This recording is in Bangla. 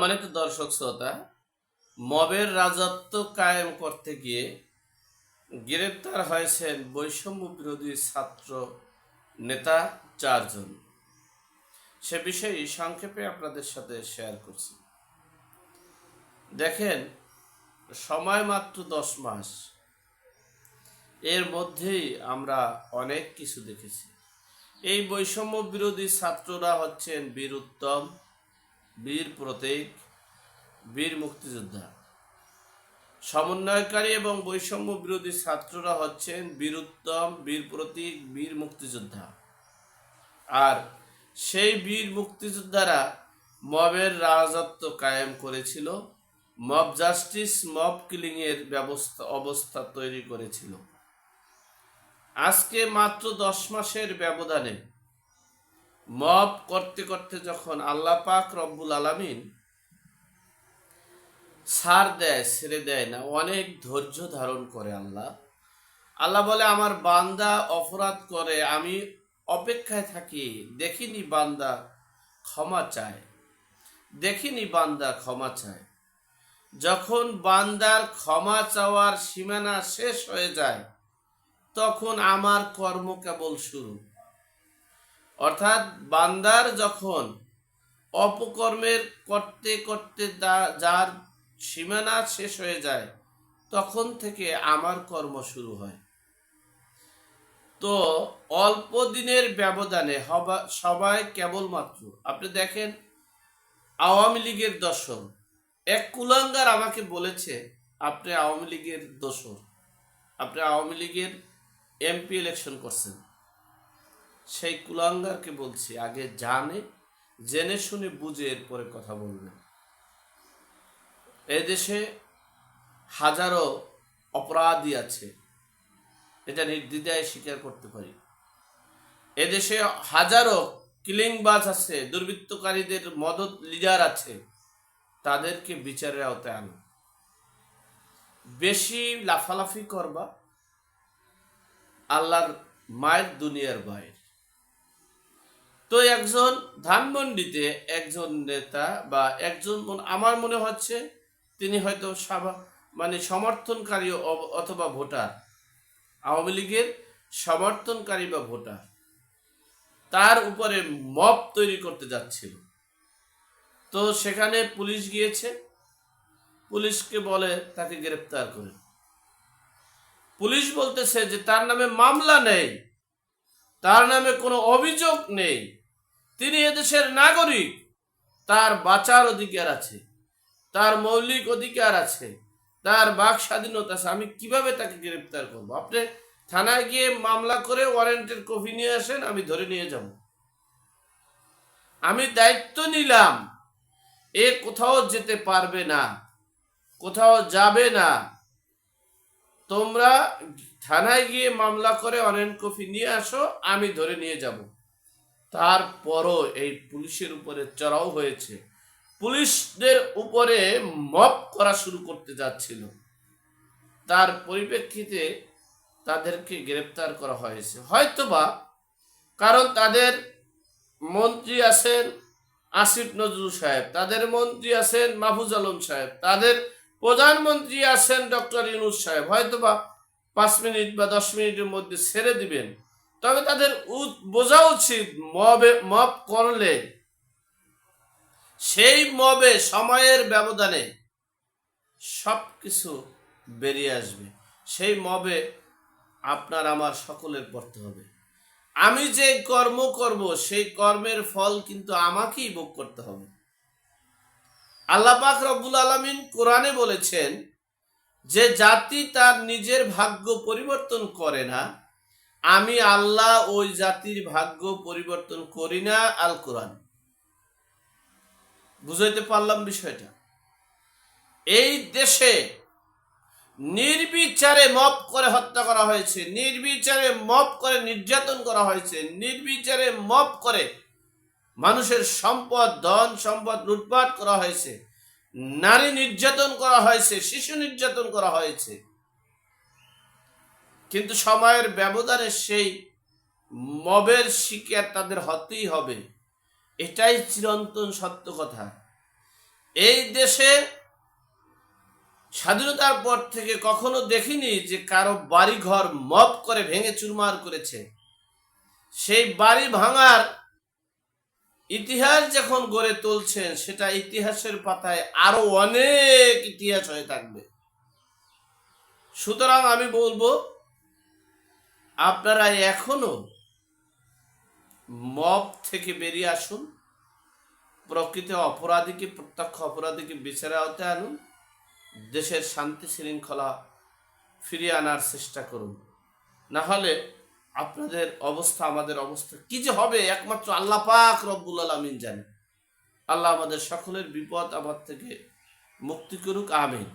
সম্মানিত দর্শক শ্রোতা, মবের রাজত্ব কায়েম করতে গিয়ে গ্রেপ্তার হয়েছেন বৈষম্য বিরোধী ছাত্র নেতা চারজন। সে বিষয়ে সংক্ষেপে আপনাদের সাথে শেয়ার করছি। দেখেন, সময় মাত্র দশ মাস। এর মধ্যেই আমরা অনেক কিছু দেখেছি। এই বৈষম্য বিরোধী ছাত্ররা হচ্ছেন বীর উত্তম বীর প্রতীক, বীর মুক্তিযোদ্ধা। সমন্বয়কারী এবং বৈষম্য বিরোধী ছাত্ররা হচ্ছেন বীর উত্তম বীর প্রতীক, বীর মুক্তিযোদ্ধা। আর সেই বীর মুক্তিযোদ্ধারা মবের রাজত্ব কায়েম করেছিল, মব জাস্টিস, মব কিলিং এর ব্যবস্থা, অবস্থা তৈরি করেছিল। আজকে মাত্র দশ মাসের ব্যবধানে মব করতে করতে যখন আল্লাহ পাক রব্বুল আলামিন সার দেয়, ছেড়ে দেয় না, অনেক ধৈর্য ধারণ করে আল্লাহ। আল্লাহ বলে, আমার বান্দা অপরাধ করে, আমি অপেক্ষায় থাকি। দেখিনি বান্দা ক্ষমা চায়। দেখিনি বান্দা ক্ষমা চায়। যখন বান্দার ক্ষমা চাওয়ার সীমানা শেষ হয়ে যায়, তখন আমার কর্ম কেবল শুরু। অর্থাৎ বান্দার যখন অপকর্মের করতে করতে যার সীমানা শেষ হয়ে যায়, তখন থেকে আমার কর্ম শুরু হয়। তো অল্প দিনের ব্যবধানে সবাই কেবলমাত্র, আপনি দেখেন, আওয়ামী লীগের দশর এক কুলাঙ্গার আমাকে বলেছে, আপনি আওয়ামী লীগের দোসর আপনি আওয়ামী লীগের এমপি ইলেকশন করছেন। সেই কুলাঙ্গারকে বলছি, আগে জানে, জেনে শুনে বুঝে এরপরে কথা বলবেন এদেশে হাজারো অপরাধী আছে, এটা নির্দ্বিধায় স্বীকার করতে পারি। এদেশে হাজারো কিলিংবাজ আছে, দুর্বৃত্তকারীদের মদত লিডার আছে, তাদেরকে বিচারের আওতায় আনো। বেশি লাফালাফি করবা, আল্লাহর মায়ের দুনিয়ার বাইরে। তো একজন ধানমন্ডিতে একজন নেতা বা একজন আমার মনে হচ্ছে তিনি হয়তো সাবা- মানে সমর্থনকারী অথবা ভোটার। আওয়ামী লীগের সমর্থনকারী বা ভোটার। তার উপরে মব তৈরি করতে যাচ্ছিল। তো সেখানে পুলিশ গিয়েছে। পুলিশকে বলে তাকে গ্রেপ্তার করে। পুলিশ বলতেছে যে তার নামে মামলা নেই। তার নামে কোনো অভিযোগ নেই। তিনি এদেশের নাগরিক। তার বাঁচার অধিকার আছে, তার মৌলিক অধিকার আছে, তার বাক স্বাধীনতা আছে। আমি কীভাবে তাকে গ্রেপ্তার করব? আপনি থানায় গিয়ে মামলা করে ওয়ারেন্টের কপি নিয়ে আসেন, আমি ধরে নিয়ে যাব। আমি দায়িত্ব নিলাম, এ কোথাও যেতে পারবে না, কোথাও যাবে না। তোমরা থানায় গিয়ে মামলা করে অনেক কপি নিয়ে আসো, আমি ধরে নিয়ে যাব। তারপরও এই পুলিশের উপরে চড়াও হয়েছে। পুলিশদের উপরে মপ করা শুরু করতে যাচ্ছিল। তার পরিপ্রেক্ষিতে তাদেরকে গ্রেপ্তার করা হয়েছে। হয়তোবা কারণ তাদের মন্ত্রী আছেন আসিফ নজরুল সাহেব, তাদের মন্ত্রী আছেন মাহফুজ আলম সাহেব, তাদের প্রধানমন্ত্রী আছেন ডক্টর ইউনুস সাহেব। হয়তোবা পাঁচ মিনিট বা দশ মিনিটের মধ্যে ছেড়ে দিবেন। তবে তাদের বোঝা উচিত মবে, মব করলে। সেই মবে সময়ের ব্যবধানে সব কিছু বেরিয়ে আসবে। সেই মবে আপনার আমার সকলের পড়তে হবে। আমি যে কর্ম করব, সেই কর্মের ফল কিন্তু আমাকেই ভোগ করতে হবে। আল্লাহ পাক রব্বুল আলমিন কোরআনে বলেছেন যে, জাতি তার নিজের ভাগ্য পরিবর্তন করে না আমি আল্লাহ ওই জাতির ভাগ্য পরিবর্তন করি না আল কোরআন। বুঝাইতে পারলাম বিষয়টা? এই দেশে নির্বিচারে মপ করে হত্যা করা হয়েছে, নির্বিচারে মপ করে নির্যাতন করা হয়েছে, নির্বিচারে মপ করে মানুষের সম্পদ, ধন, সম্পদ লুটপাট করা হয়েছে, নারী নির্যাতন করা হয়েছে, শিশু নির্যাতন করা হয়েছে। কিন্তু সময়ের ব্যবধানে সেই মবের শিকার তাদের হতেই হবে। এটাই চিরন্তন সত্য কথা। এই দেশে স্বাধীনতার পর থেকে কখনো দেখিনি যে কারও বাড়ি ঘর মপ করে ভেঙে চুরমার করেছে। সেই বাড়ি ভাঙার ইতিহাস যখন গড়ে তুলছেন, সেটা ইতিহাসের পাতায় আরও অনেক ইতিহাস হয়ে থাকবে। সুতরাং আমি বলব আপনারা এখনও মব থেকে বেরিয়ে আসুন, প্রকৃত অপরাধীকে, প্রত্যক্ষ অপরাধীকে বিচারে আওতে আনুন, দেশের শান্তি শৃঙ্খলা ফিরিয়ে আনার চেষ্টা করুন। না হলে আপনাদের অবস্থা, আমাদের অবস্থা কি যে হবে, একমাত্র আল্লাহ পাক রব্বুল আলমিন জানে। আল্লাহ আমাদের সকলের বিপদ আমার থেকে মুক্তি করুক, আমিন।